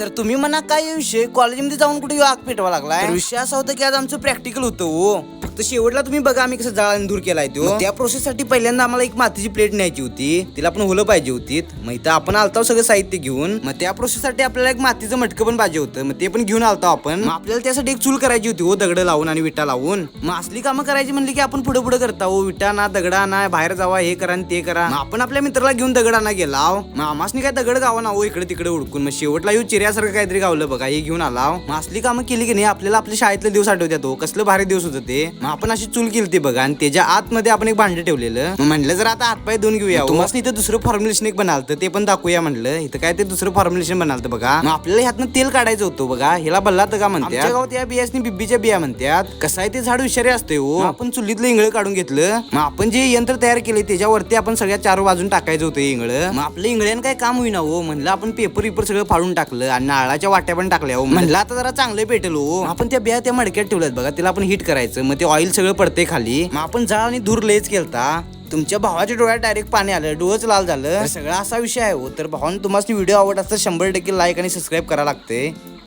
तर तुम्ही म्हणा काय विषय? कॉलेजमध्ये जाऊन कुठे आग पेटवा लागलाय? विषय असा होता की आज आमचं प्रॅक्टिकल होतं हो. फक्त शेवटला तुम्ही बघा आम्ही कसं जाळ दूर केलाय तो. त्या प्रोसेस साठी पहिल्यांदा आम्हाला एक मातीची प्लेट न्यायची होती. तिला आपण होलं पाहिजे होती. मग इथं आपण आलतो सगळं साहित्य घेऊन. मग त्या प्रोसेस साठी आपल्याला एक मातीचं मटकं पण पाहिजे होतं. मग ते पण घेऊन आलतो आपण. आपल्याला त्यासाठी एक चूल करायची होती हो दगड लावून आणि विटा लावून. मग असली कामं करायची म्हणली की आपण पुढे पुढे करता हो. विटा ना दगडा ना बाहेर जावा हे करा आणि ते करा. आपण आपल्या मित्राला घेऊन दगड आणा गेला मग आमासनी काय दगड गावा ना हो इकडे तिकडे उडकून. मग शेवटला येऊ चिऱ्यासारखं काहीतरी गावलं बघा हे घेऊन आला मग असली कामं केली की नाही आपल्याला आपल्या शाळेतले दिवस आठवत्यात हो. कसलं भारी दिवस होतं ते. मग आपण अशी चूल केली बघा आणि त्याच्या आतमध्ये आपण एक भांडं ठेवलेलं. मग म्हणलं जर आता हातपाय धुवून घेऊया तुम्हाला इथं दुसरं फॉर्म्युलेशन एक बनालतं ते पण दाखवूया म्हणलं. इथं काय ते दुसरं फॉर्म्युलेशन बनालतं बघा. मग आपल्याला ह्यातनं तेल काढायचं होतं बघा ह्याला बल्लात का म्हणतात. आमच्या गावात या बियासनी बिब्बीच्या बिया म्हणतात. कसं आहे ते झाड विषारी असते हो. आपण चुलीतलं इंगळ काढून घेतलं. मग आपण जे यंत्र तयार केले त्याच्यावरती आपण सगळ्या चार बाजून टाकायचं होतं इंगळ. मग आपलं इंगळ्यान काय काम होईना हो. म्हणलं आपण पेपर विपर सगळं फाडून टाकलं आणि नाळाच्या वाट्या पण टाकल्या हो. म्हणलं आता जरा चांगलं पेटेल हो. आपण त्या बिया त्या मडक्यात ठेवल्यात बघा तिला आपण हिट करायचं. मग ते ऑइल सगळं पडते खाली. मग आपण जाळ आणि धूर लेच केलता. तुमच्या भावाच्या डोळ्यात डायरेक्ट पाणी आलं डोळंच लाल झालं. सगळा असा विषय आहे हो. तर भावानं तुम्हाला व्हिडिओ आवडत असतं शंभर टक्के लाईक आणि सबस्क्राईब करा लागते